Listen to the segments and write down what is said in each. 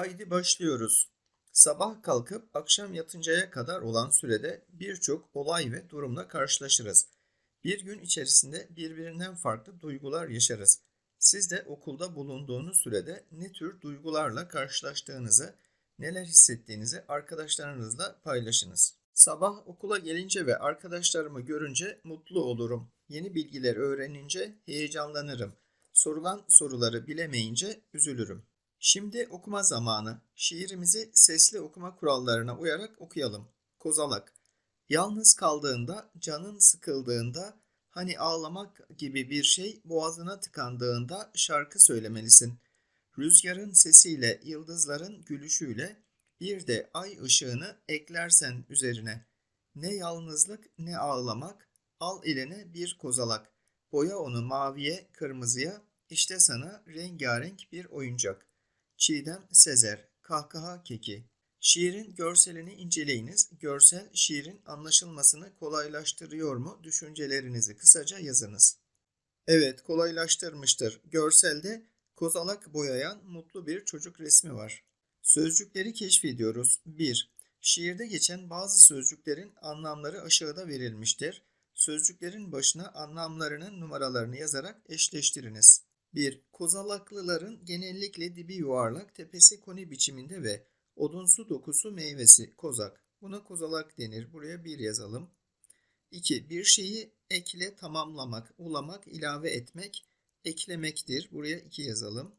Haydi başlıyoruz. Sabah kalkıp akşam yatıncaya kadar olan sürede birçok olay ve durumla karşılaşırız. Bir gün içerisinde birbirinden farklı duygular yaşarız. Siz de okulda bulunduğunuz sürede ne tür duygularla karşılaştığınızı, neler hissettiğinizi arkadaşlarınızla paylaşınız. Sabah okula gelince ve arkadaşlarımı görünce mutlu olurum. Yeni bilgiler öğrenince heyecanlanırım. Sorulan soruları bilemeyince üzülürüm. Şimdi okuma zamanı. Şiirimizi sesli okuma kurallarına uyarak okuyalım. Kozalak. Yalnız kaldığında, canın sıkıldığında, hani ağlamak gibi bir şey boğazına tıkandığında şarkı söylemelisin. Rüzgarın sesiyle, yıldızların gülüşüyle, bir de ay ışığını eklersen üzerine. Ne yalnızlık ne ağlamak, al eline bir kozalak. Boya onu maviye, kırmızıya, işte sana rengarenk bir oyuncak. Çiğdem Sezer, Kahkaha Keki. Şiirin görselini inceleyiniz. Görsel şiirin anlaşılmasını kolaylaştırıyor mu? Düşüncelerinizi kısaca yazınız. Evet, kolaylaştırmıştır. Görselde kozalak boyayan mutlu bir çocuk resmi var. Sözcükleri keşfediyoruz. 1. Şiirde geçen bazı sözcüklerin anlamları aşağıda verilmiştir. Sözcüklerin başına anlamlarının numaralarını yazarak eşleştiriniz. 1. Kozalaklıların genellikle dibi yuvarlak, tepesi koni biçiminde ve odunsu dokusu meyvesi kozak. Buna kozalak denir. Buraya 1 yazalım. 2. Bir şeyi ekle tamamlamak, ulamak, ilave etmek, eklemektir. Buraya 2 yazalım.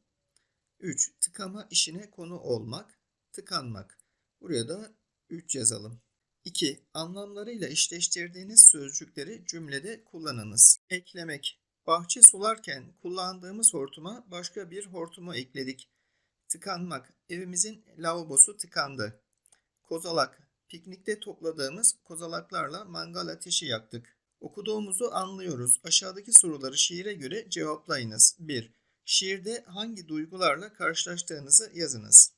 3. Tıkama işine konu olmak, tıkanmak. Buraya da 3 yazalım. 2. Anlamlarıyla eşleştirdiğiniz sözcükleri cümlede kullanınız. Eklemek. Bahçe sularken kullandığımız hortuma başka bir hortumu ekledik. Tıkanmak. Evimizin lavabosu tıkandı. Kozalak. Piknikte topladığımız kozalaklarla mangal ateşi yaktık. Okuduğumuzu anlıyoruz. Aşağıdaki soruları şiire göre cevaplayınız. 1. Şiirde hangi duygularla karşılaştığınızı yazınız.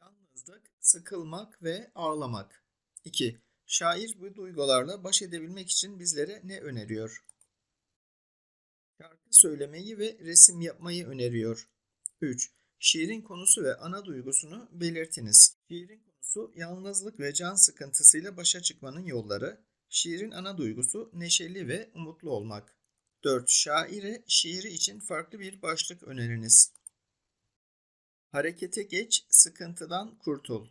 Yalnızlık, sıkılmak ve ağlamak. 2. Şair bu duygularla baş edebilmek için bizlere ne öneriyor? Söylemeyi ve resim yapmayı öneriyor. 3. Şiirin konusu ve ana duygusunu belirtiniz. Şiirin konusu yalnızlık ve can sıkıntısıyla başa çıkmanın yolları. Şiirin ana duygusu neşeli ve umutlu olmak. 4. Şaire şiiri için farklı bir başlık öneriniz. Harekete geç, sıkıntıdan kurtul.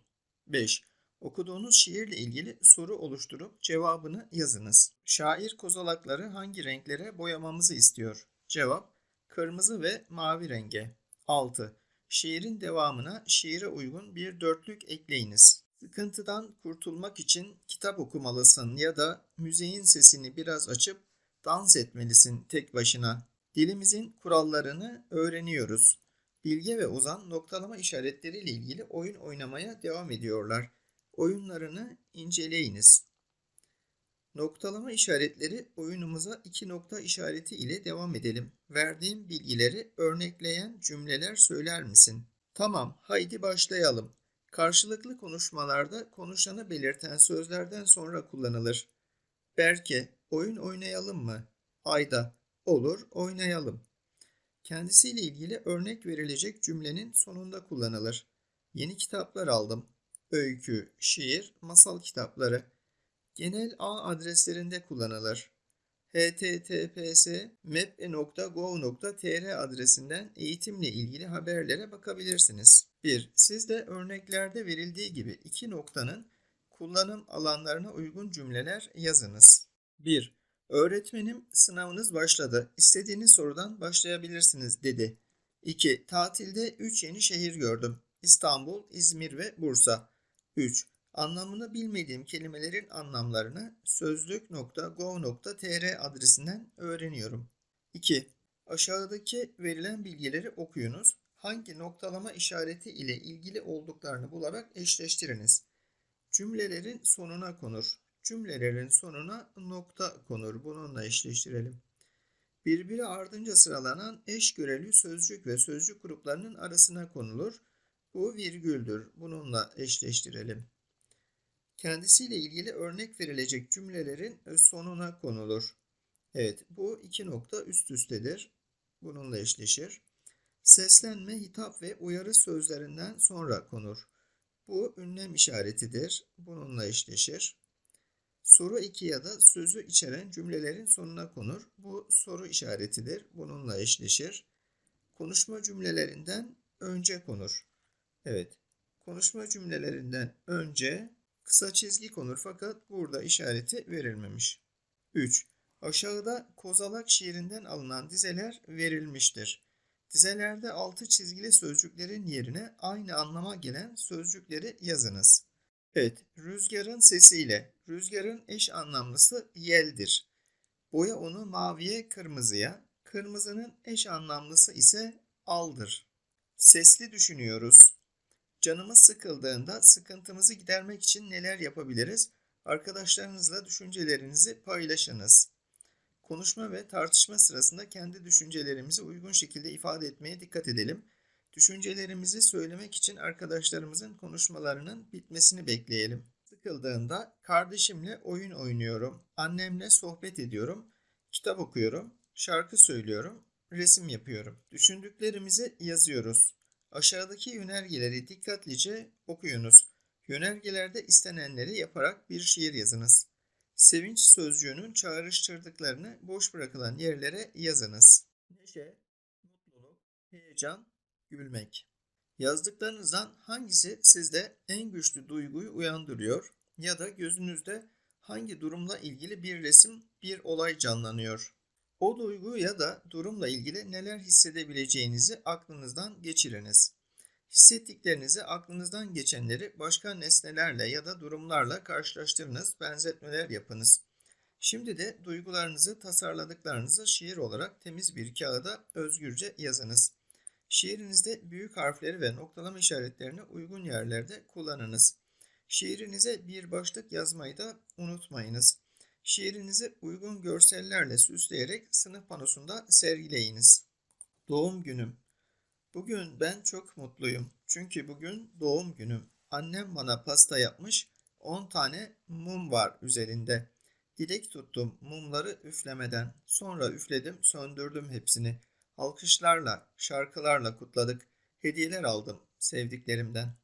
5. Okuduğunuz şiirle ilgili soru oluşturup cevabını yazınız. Şair kozalakları hangi renklere boyamamızı istiyor? Cevap: kırmızı ve mavi renge. 6. Şiirin devamına şiire uygun bir dörtlük ekleyiniz. Sıkıntıdan kurtulmak için kitap okumalısın ya da müziğin sesini biraz açıp dans etmelisin tek başına. Dilimizin kurallarını öğreniyoruz. Bilge ve Ozan noktalama işaretleriyle ilgili oyun oynamaya devam ediyorlar. Oyunlarını inceleyiniz. Noktalama işaretleri oyunumuza iki nokta işareti ile devam edelim. Verdiğim bilgileri örnekleyen cümleler söyler misin? Tamam, haydi başlayalım. Karşılıklı konuşmalarda konuşanı belirten sözlerden sonra kullanılır. Berke, oyun oynayalım mı? Ayda, olur oynayalım. Kendisiyle ilgili örnek verilecek cümlenin sonunda kullanılır. Yeni kitaplar aldım. Öykü, şiir, masal kitapları. Genel ağ adreslerinde kullanılır. https map.gov.tr adresinden eğitimle ilgili haberlere bakabilirsiniz. 1. Siz de örneklerde verildiği gibi iki noktanın kullanım alanlarına uygun cümleler yazınız. 1. Öğretmenim sınavınız başladı. İstediğiniz sorudan başlayabilirsiniz dedi. 2. Tatilde 3 yeni şehir gördüm. İstanbul, İzmir ve Bursa. 3. Anlamını bilmediğim kelimelerin anlamlarını sözlük.gov.tr adresinden öğreniyorum. 2. Aşağıdaki verilen bilgileri okuyunuz. Hangi noktalama işareti ile ilgili olduklarını bularak eşleştiriniz. Cümlelerin sonuna konur. Cümlelerin sonuna nokta konur. Bununla eşleştirelim. Birbiri ardınca sıralanan eş göreli sözcük ve sözcük gruplarının arasına konulur. Bu virgüldür. Bununla eşleştirelim. Kendisiyle ilgili örnek verilecek cümlelerin sonuna konulur. Evet bu iki nokta üst üstedir. Bununla eşleşir. Seslenme, hitap ve uyarı sözlerinden sonra konur. Bu ünlem işaretidir. Bununla eşleşir. Soru eki ya da sözü içeren cümlelerin sonuna konur. Bu soru işaretidir. Bununla eşleşir. Konuşma cümlelerinden önce konur. Evet. Konuşma cümlelerinden önce kısa çizgi konur fakat burada işareti verilmemiş. 3. Aşağıda Kozalak şiirinden alınan dizeler verilmiştir. Dizelerde altı çizgili sözcüklerin yerine aynı anlama gelen sözcükleri yazınız. Evet, rüzgarın sesiyle. Rüzgarın eş anlamlısı yeldir. Boya onu maviye kırmızıya, kırmızının eş anlamlısı ise aldır. Sesli düşünüyoruz. Canımız sıkıldığında sıkıntımızı gidermek için neler yapabiliriz? Arkadaşlarınızla düşüncelerinizi paylaşınız. Konuşma ve tartışma sırasında kendi düşüncelerimizi uygun şekilde ifade etmeye dikkat edelim. Düşüncelerimizi söylemek için arkadaşlarımızın konuşmalarının bitmesini bekleyelim. Sıkıldığında kardeşimle oyun oynuyorum, annemle sohbet ediyorum, kitap okuyorum, şarkı söylüyorum, resim yapıyorum. Düşündüklerimizi yazıyoruz. Aşağıdaki yönergeleri dikkatlice okuyunuz. Yönergelerde istenenleri yaparak bir şiir yazınız. Sevinç sözcüğünün çağrıştırdıklarını boş bırakılan yerlere yazınız. Neşe, mutluluk, heyecan, gülmek. Yazdıklarınızdan hangisi sizde en güçlü duyguyu uyandırıyor ya da gözünüzde hangi durumla ilgili bir resim, bir olay canlanıyor? O duygu ya da durumla ilgili neler hissedebileceğinizi aklınızdan geçiriniz. Hissettiklerinizi aklınızdan geçenleri başka nesnelerle ya da durumlarla karşılaştırınız, benzetmeler yapınız. Şimdi de duygularınızı, tasarladıklarınızı şiir olarak temiz bir kağıda özgürce yazınız. Şiirinizde büyük harfleri ve noktalama işaretlerini uygun yerlerde kullanınız. Şiirinize bir başlık yazmayı da unutmayınız. Şiirinizi uygun görsellerle süsleyerek sınıf panosunda sergileyiniz. Doğum günüm. Bugün ben çok mutluyum. Çünkü bugün doğum günüm. Annem bana pasta yapmış. 10 tane mum var üzerinde. Dilek tuttum mumları üflemeden. Sonra üfledim, söndürdüm hepsini. Alkışlarla, şarkılarla kutladık. Hediyeler aldım sevdiklerimden.